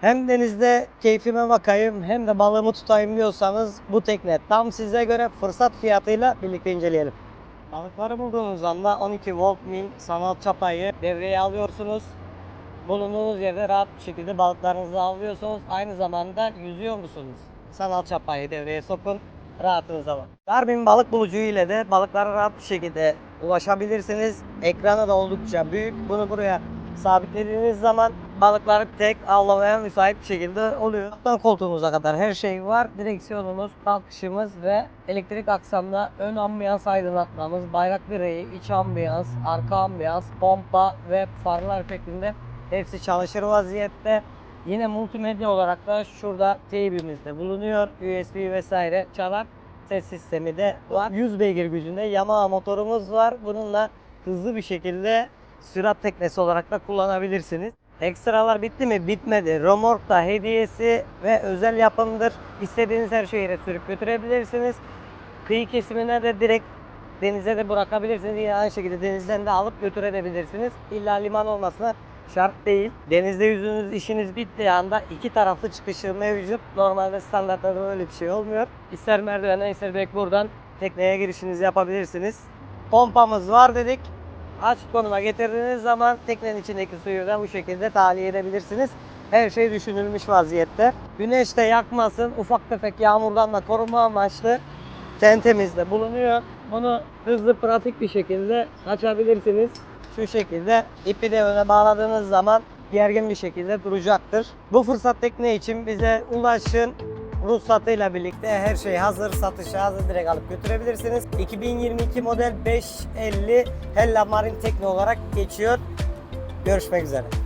Hem denizde keyfime bakayım hem de balığımı tutayım diyorsanız bu tekne tam size göre fırsat fiyatıyla birlikte inceleyelim. Balıkları bulduğunuz anda 12 volt mil sanal çapayı devreye alıyorsunuz. Bulunduğunuz yerde rahat bir şekilde balıklarınızı avlıyorsunuz. Aynı zamanda yüzüyor musunuz? Sanal çapayı devreye sokun. Rahatınıza bakın. Garmin balık bulucu ile de balıklara rahat bir şekilde ulaşabilirsiniz. Ekranı da oldukça büyük. Bunu buraya sabitlediğiniz zaman balıkları tek avlamaya müsait bir şekilde oluyor. Kaptan koltuğumuza kadar her şey var. Direksiyonumuz, kalkışımız ve elektrik aksamda ön ambiyans aydınlatmamız, bayrak direği, iç ambiyans, arka ambiyans, pompa ve farlar şeklinde hepsi çalışır vaziyette. Yine multimedya olarak da şurada teybimiz de bulunuyor. USB vesaire çalar. Ses sistemi de var. 100 beygir gücünde Yamaha motorumuz var. Bununla hızlı bir şekilde sürat teknesi olarak da kullanabilirsiniz. Ekstralar bitti mi? Bitmedi. Romork da hediyesi ve özel yapımdır. İstediğiniz her şeyi sürüp götürebilirsiniz. Kıyı kesimine de direkt denize de bırakabilirsiniz. Yine aynı şekilde denizden de alıp götürebilirsiniz. İlla liman olmasına şart değil. Denizde yüzünüz işiniz bittiği anda iki taraflı çıkışı mevcut. Normalde standartlarda öyle bir şey olmuyor. İster merdivenden ister direkt buradan tekneye girişinizi yapabilirsiniz. Pompamız var dedik. Açık konuma getirdiğiniz zaman teknenin içindeki suyu da bu şekilde tahliye edebilirsiniz. Her şey düşünülmüş vaziyette. Güneş de yakmasın, ufak tefek yağmurdan da koruma amaçlı tentemiz de bulunuyor. Bunu hızlı pratik bir şekilde açabilirsiniz. Şu şekilde ipi de öne bağladığınız zaman gergin bir şekilde duracaktır. Bu fırsat tekne için bize ulaşın. Ruhsatıyla birlikte her şey hazır, satışa hazır direkt alıp götürebilirsiniz. 2022 model 550 Hella Marine Tekne olarak geçiyor. Görüşmek üzere.